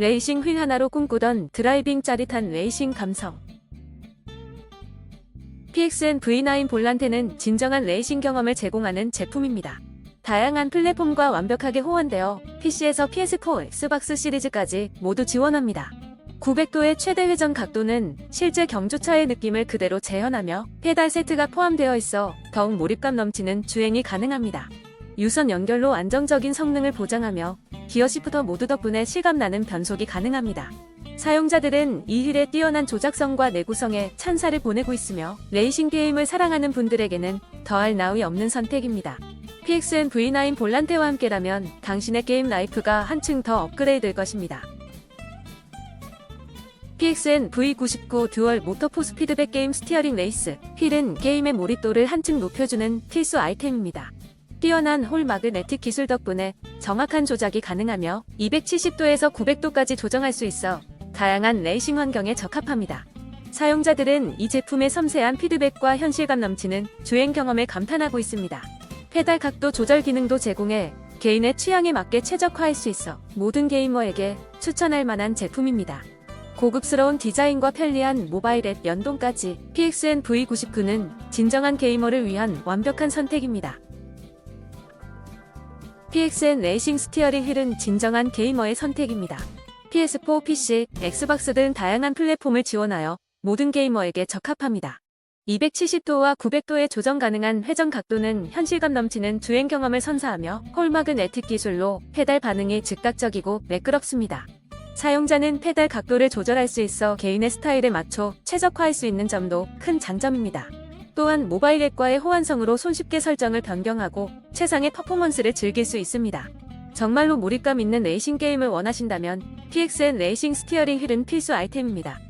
레이싱 휠 하나로 꿈꾸던 드라이빙 짜릿한 레이싱 감성. PXN V9 볼란테는 진정한 레이싱 경험을 제공하는 제품입니다. 다양한 플랫폼과 완벽하게 호환되어 PC에서 PS4, 엑스박스 시리즈까지 모두 지원합니다. 900도의 최대 회전 각도는 실제 경주차의 느낌을 그대로 재현하며 페달 세트가 포함되어 있어 더욱 몰입감 넘치는 주행이 가능합니다. 유선 연결로 안정적인 성능을 보장하며 기어 시프터 모두 덕분에 실감나는 변속이 가능합니다. 사용자들은 이 휠의 뛰어난 조작성과 내구성에 찬사를 보내고 있으며 레이싱 게임을 사랑하는 분들에게는 더할 나위 없는 선택입니다. PXN V9 볼란테와 함께라면 당신의 게임 라이프가 한층 더 업그레이드 될 것입니다. PXN V99 듀얼 모터포 스피드백 게임 스티어링 레이스 휠은 게임의 몰입도를 한층 높여주는 필수 아이템입니다. 뛰어난 홀 마그네틱 기술 덕분에 정확한 조작이 가능하며 270도에서 900도까지 조정할 수 있어 다양한 레이싱 환경에 적합합니다. 사용자들은 이 제품의 섬세한 피드백과 현실감 넘치는 주행 경험에 감탄하고 있습니다. 페달 각도 조절 기능도 제공해 개인의 취향에 맞게 최적화할 수 있어 모든 게이머에게 추천할 만한 제품입니다. 고급스러운 디자인과 편리한 모바일 앱 연동까지 PXN V99는 진정한 게이머를 위한 완벽한 선택입니다. PXN 레이싱 스티어링 휠은 진정한 게이머의 선택입니다. PS4, PC, 엑스박스 등 다양한 플랫폼을 지원하여 모든 게이머에게 적합합니다. 270도와 900도의 조정 가능한 회전 각도는 현실감 넘치는 주행 경험을 선사하며 홀마그네틱 기술로 페달 반응이 즉각적이고 매끄럽습니다. 사용자는 페달 각도를 조절할 수 있어 개인의 스타일에 맞춰 최적화할 수 있는 점도 큰 장점입니다. 또한 모바일 앱과의 호환성으로 손쉽게 설정을 변경하고 최상의 퍼포먼스를 즐길 수 있습니다. 정말로 몰입감 있는 레이싱 게임을 원하신다면 PXN 레이싱 스티어링 휠은 필수 아이템입니다.